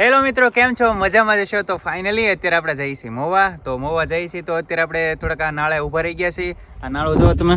Hello મિત્રો, કેમ છો? મજામાં જશો તો ફાઇનલી અત્યારે આપણે જઈએ છીએ મોવા. તો મોવા જઈએ છીએ, તો અત્યારે આપણે થોડાક આ નાળે ઊભા રહી ગયા છીએ. આ નાળું જો તમે.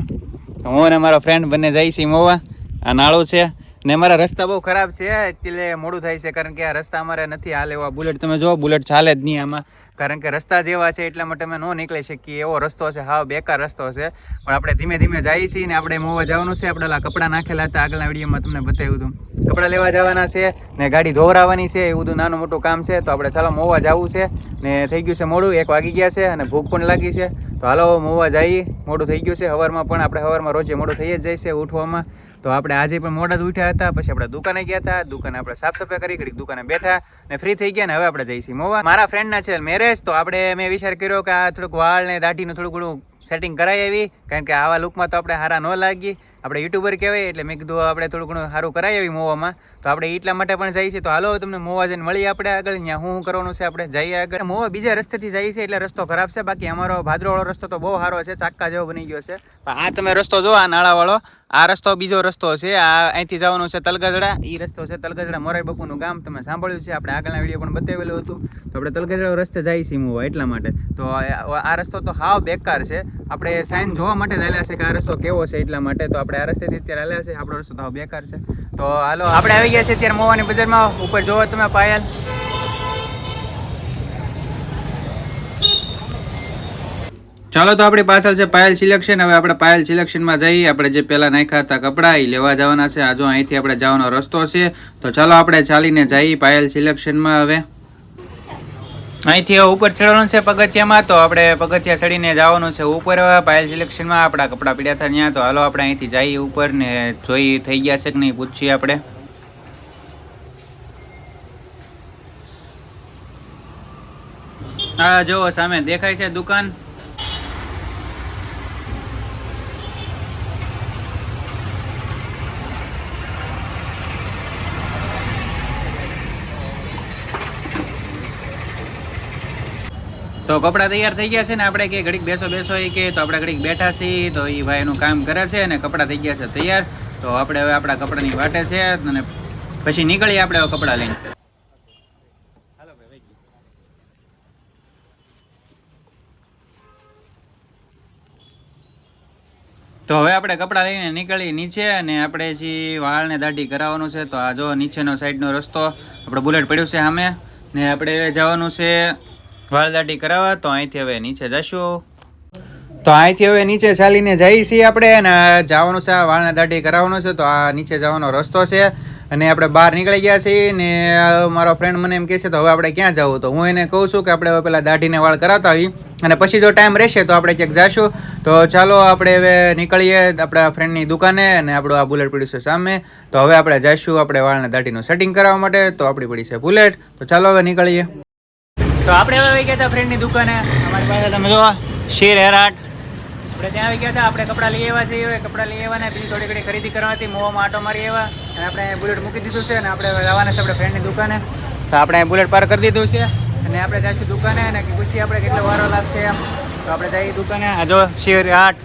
હું અને મારો ફ્રેન્ડ બંને જઈએ છીએ મોવા. આ નાળું છે. ને મારા રસ્તા બહુ ખરાબ છે. એટલે મોડું થાય છે, કારણ કે આ રસ્તા અમારે નથી હાલે એવા બુલેટ. તમે જો બુલેટ ચાલે જ નહીં આમાં. કારણ કે રસ્તા જેવા છે, એટલા માટે અમે ન નીકળી શકીએ. એવો રસ્તો છે હાવ બેકાર રસ્તો છે. પણ આપણે ધીમે ધીમે જઈએ છીએ ને આપણે મોવા જવાનું છે. આપણે કપડાં નાખેલા હતા. આગળના વિડીયોમાં તમને બતાવ્યું હતું. કપડાં લેવા જવાના છે ને ગાડી ધોવરાવાની છે, એવું બધું નાનું મોટું કામ છે. તો આપણે ચાલો મોવા જવું છે ને થઈ ગયું છે મોડું, એક વાગી ગયા છે અને ભૂખ પણ લાગી છે. તો હાલો મોવા જઈએ, મોડું થઈ ગયું છે. સવારમાં પણ આપણે હવારમાં રોજે મોડું થઈ જ જાય છે ઉઠવામાં. તો આપણે આજે પણ મોડા જ ઉઠ્યા હતા, પછી આપણે દુકાને ગયા હતા. દુકાને આપણે સાફ સફાઈ કરી, ઘડીક દુકાને બેઠા ને ફ્રી થઈ ગયા ને હવે આપણે જઈશું મોવા. મારા ફ્રેન્ડના છે મેરેજ તો આપણે મેં વિચાર કર્યો કે આ થોડુંક વાળ ને દાઢીનું થોડું ઘણું સેટિંગ કરાવી આવી. કારણ કે આવા લુકમાં તો આપણે સારા ન લાગી આપણે યુટ્યુબર કહેવાય એટલે મેં કીધું આપણે થોડું ઘણું સારું કરાવી આવી મોવામાં. તો આપણે એટલા માટે પણ જઈએ છીએ. તો હાલો તમને મોવા જઈને મળીએ આપણે આગળ. ત્યાં શું શું કરવાનું છે આપણે જઈએ આગળ. મોવા બીજા રસ્તેથી જઈએ છીએ એટલે રસ્તો ખરાબ છે. બાકી અમારો ભાદરવાળો રસ્તો તો બહુ સારો છે. ચાક્કા જેવો બની ગયો છે. આ તમે રસ્તો જો આ નાળાવાળો. આ રસ્તો બીજો રસ્તો છે. આ અહીંથી જવાનું છે તલગજડા. એ રસ્તો છે તલગજડા. મોરારી બાપુનું ગામ તમે સાંભળ્યું છે. આપણે આગળના વીડિયો પણ બતાવેલું હતું. તો આપણે તલગજડા રસ્તે જઈએ છીએ હું એટલા માટે. તો આ રસ્તો તો હાવ બેકાર છે. આપણે સાઈન જોવા માટે હાલ્યા છે કે આ રસ્તો કેવો છે એટલા માટે. તો આપણે આ રસ્તેથી અત્યારે હાલ્યા છે. આપણો રસ્તો તો હાવ બેકાર છે. તો હાલો, આપણે આવી ગયા છે અત્યારે મોવાની બજારમાં. ઉપર જોવો તમે પાયલ. ચાલો તો આપણી પાછળ છે પાયલ સિલેક્શન હવે આપણે પાયલ સિલેક્શનમાં જઈએ. આપણે જે પહેલાં નાખ્યા હતા કપડાં એ લેવા જવાના છે. આ જો અહીંથી આપણે જવાનો રસ્તો છે. તો ચાલો આપણે ચાલીને જઈએ પાયલ સિલેક્શનમાં હવે. અહીંથી ઉપર ચડવાનું છે પગથિયામાં. તો આપણે પગથિયા ચડીને જવાનું છે ઉપર. પાયલ સિલેક્શનમાં આપણા કપડાં પીડ્યા હતા ત્યાં. તો હાલો આપણે અહીંથી જઈએ ઉપર ને જોઈ થઈ ગયા છે કે નહીં, પૂછીએ આપણે. હા જો સામે દેખાય છે દુકાન. તો કપડાં તૈયાર થઈ ગયા છે ને આપણે કે ઘડીક બેસો બેસો એ કે તો આપણે ઘડીક બેઠા છીએ, તો એ ભાઈ એનું કામ કરે છે અને કપડાં થઈ ગયા છે તૈયાર. તો આપણે હવે આપણા કપડાની વાટે છે અને પછી નીકળીએ આપણે કપડાં લઈને. તો હવે આપણે કપડાં લઈને નીકળી નીચે અને આપણે જે વાળને દાઢી કરાવવાનું છે, તો આ જો નીચેનો સાઈડનો રસ્તો, આપણે બુલેટ પડ્યું છે સામે. ને આપણે જવાનું છે વાળ દાઢી કરાવવા, તો અહીંથી હવે નીચે જશું. તો અહીંથી હવે નીચે ચાલીને જઈએ છીએ આપણે અને જવાનું છે વાળને દાઢી કરાવવાનું છે, તો આ નીચે જવાનો રસ્તો છે. અને આપણે બહાર નીકળી ગયા છીએ ને મારો ફ્રેન્ડ મને એમ કહે છે, તો હવે આપણે ક્યાં જવું? તો હું એને કહું છું કે આપણે હવે પેલા દાઢીને વાળ કરાવતા આવી અને પછી જો ટાઈમ રહેશે, તો આપણે ક્યાંક જઈશું તો ચાલો આપણે હવે નીકળીએ આપણા ફ્રેન્ડની દુકાને અને આપણું આ બુલેટ પડ્યું છે સામે. તો હવે આપણે જઈશું આપણે વાળને દાઢીનું સેટિંગ કરાવવા માટે. તો આપણી પડી છે બુલેટ. તો ચાલો હવે નીકળીએ. તો આપણે હવે આવી ગયા હતા ફ્રેન્ડની દુકાને. અમારી પાસે તમે જો શેર હેરાટ આપણે ત્યાં આવી ગયા હતા, આપણે કપડાં લઈ આવ્યા છીએ કપડાં લઈ આવવાના બીજી થોડી ઘણી ખરીદી કરવાથી મોવામાં આટો મારી આવ્યા. અને આપણે બુલેટ મૂકી દીધું છે અને આપણે જવાના છે આપણે ફ્રેન્ડની દુકાને. તો આપણે બુલેટ પાર કરી દીધું છે અને આપણે જઈશું દુકાને અને પૂછીએ આપણે કેટલો વારો લાગશે એમ. તો આપણે જઈએ દુકાને. આ જો શિવ આર્ટ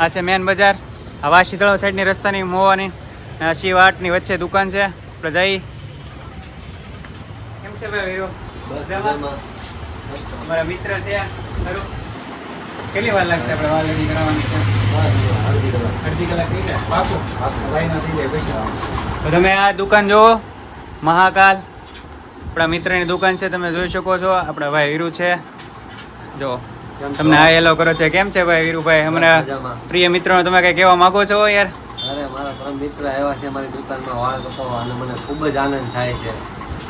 આ છે મેન બજાર. આ વાસી તળાવ સાઈડની રસ્તાની મોવાની. શિવ આર્ટની વચ્ચે દુકાન છે. આપણે જઈ કેમ છે ભાઈ વીરો? અમારા મિત્ર છે ખરું? કેટલી વાર લાગશે આપણે વાલ રેડી કરાવવાની છે? અડધી કલાક થઈ જાય. પાકું ભાઈના થઈ જાય પૈસા તો તમે આ દુકાન જુઓ મહાકાલ. આપણા મિત્રની દુકાન છે તમે જોઈ શકો છો. આપણા ભાઈ વીરુ છે. જો તમને આ હેલો કરો છે. કેમ છે ભાઈ વીરુભાઈ અમારા પ્રિય મિત્રો તમે કઈ કહેવા માંગો છો યાર? અરે મારા પરમ મિત્ર આવ્યા છે મારી દુકાનમાં વાળ કપાવવા અને મને ખૂબ જ આનંદ થાય છે.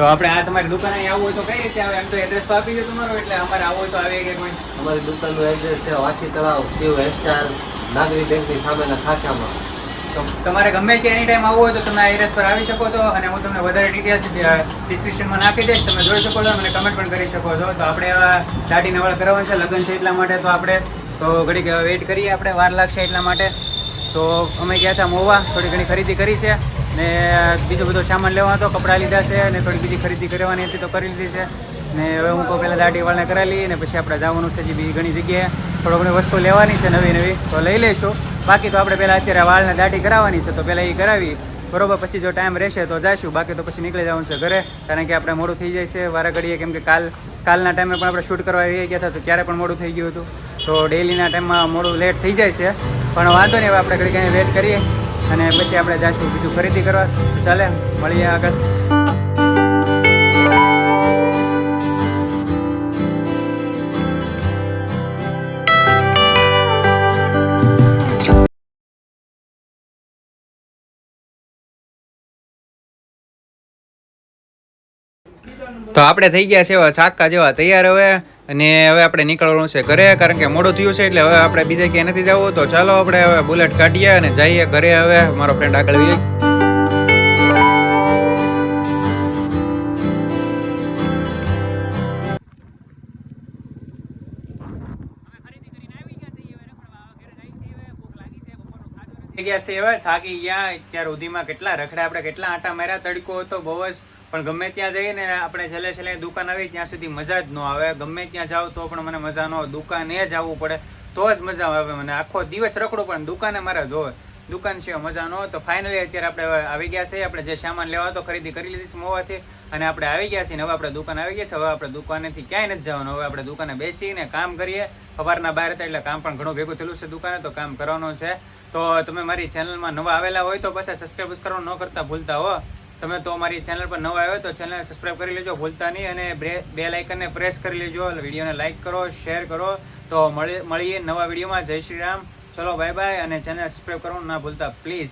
તો આપણે આ તમારી દુકાને અહીં આવવું હોય તો કઈ રીતે આવે? એમ તો એડ્રેસ તો આપી દે તમારો એટલે અમારે આવવું હોય તો આવે કે કોઈ? અમારી દુકાનનું એડ્રેસ છે વાસી તળાવ શિવ હેરસ્ટાઈલ નાગરી બેંકની સામેના ખાચામાં. તો તમારે ગમે ત્યાં એની ટાઈમ આવવું હોય તો તમે આ એડ્રેસ પર આવી શકો છો અને હું તમને વધારે ડિટેલ્સ ડિસ્ક્રિપ્શનમાં નાખી દઈશ તમે જોઈ શકો છો અને કમેન્ટ પણ કરી શકો છો. તો આપણે આ દાઢી નવળ કરવાનું છે લગ્ન છે એટલા માટે તો આપણે તો ઘડીક વેઇટ કરીએ આપણે વાર લાગશે એટલા માટે. તો અમે ગયા હતા મોવા થોડી ઘણી ખરીદી કરી છે. ને બીજો બધો સામાન લેવાનો હતો, કપડાં લીધા છે અને થોડી બીજી ખરીદી કરવાની હતી તો કરી લીધી છે. ને હવે હું કહું પહેલાં દાઢી વાળને કરાવી અને પછી આપણે જવાનું છે બીજી ઘણી જગ્યાએ. થોડો ઘણી વસ્તુ લેવાની છે નવી નવી, તો લઈ લઈશું. બાકી તો આપણે પહેલાં અત્યારે વાળને દાઢી કરાવવાની છે, તો પહેલાં એ કરાવી બરોબર, પછી જો ટાઈમ રહેશે તો જઈશું બાકી તો પછી નીકળી જવાનું છે ઘરે, કારણ કે આપણે મોડું થઈ જાય છે. વારા ઘડીએ કેમ કે કાલ, કાલના ટાઈમે પણ આપણે શૂટ કરવા આવી ગયા હતા, તો ક્યારે પણ મોડું થઈ ગયું હતું. તો ડેલીના ટાઈમમાં મોડું લેટ થઈ જાય છે. પણ વાંધો નહીં, હવે આપણે ઘડી કંઈ વેટ કરીએ. અને પછી આપણે જઈશું બીજું ખરીદી કરવા? ચાલે, મળીએ આગળ. તો આપણે થઈ ગયા છે શાકા જેવા. તૈયાર હવે? અને હવે આપણે નીકળવાનું છે ઘરે, કારણ કે મોડું થયું છે એટલે હવે આપણે બીજે ક્યાંય નથી જવું. તો ચાલો આપણે હવે બુલેટ કાઢીએ અને જઈએ ઘરે હવે. મારો ફ્રેન્ડ આગળ વી ગયા છે હવે. થાકી ગયા. અત્યાર સુધીમાં કેટલા રખડા, આપણે કેટલા આટા માર્યા? તડકો હતો બહુ જ. પણ ગમે ત્યાં જઈને આપણે છેલ્લે છેલ્લે દુકાન આવી, ત્યાં સુધી મજા જ ન આવે. ગમે ત્યાં જાવ તો પણ મને મજા ન આવે. દુકાને જ આવવું પડે, તો જ મજા આવે મને. આખો દિવસ રખડું, પણ દુકાને મારે જોવે દુકાન છે મજા ન તો ફાઇનલી અત્યારે આપણે આવી ગયા છે આપણે જે સામાન લેવા તો ખરીદી કરી લીધી મોવાથી. અને આપણે આવી ગયા છીએ હવે આપણે દુકાન આવી ગયા છે હવે આપણે દુકાનેથી ક્યાંય નથી જવાનું. હવે આપણે દુકાને બેસીને કામ કરીએ. સવારના બહાર હતા એટલે કામ પણ ઘણું ભેગું થયેલું છે દુકાને, તો કામ કરવાનું છે. તો તમે મારી ચેનલમાં નવા આવેલા હોય તો પાછા સબસ્ક્રાઈબ કરવાનું ન કરતા ભૂલતા હો. તમે તો મારી ચેનલ પર નવા આવ્યો તો ચેનલને સબસ્ક્રાઈબ કરી લેજો, ભૂલતા નહીં અને બે લાઇકનને પ્રેસ કરી લેજો. વિડીયોને લાઇક કરો શેર કરો. તો મળી, મળીએ નવા વિડીયોમાં જય શ્રી રામ. ચલો બાય બાય અને ચેનલ સબસ્ક્રાઈબ કરવાનું ના ભૂલતા. પ્લીઝ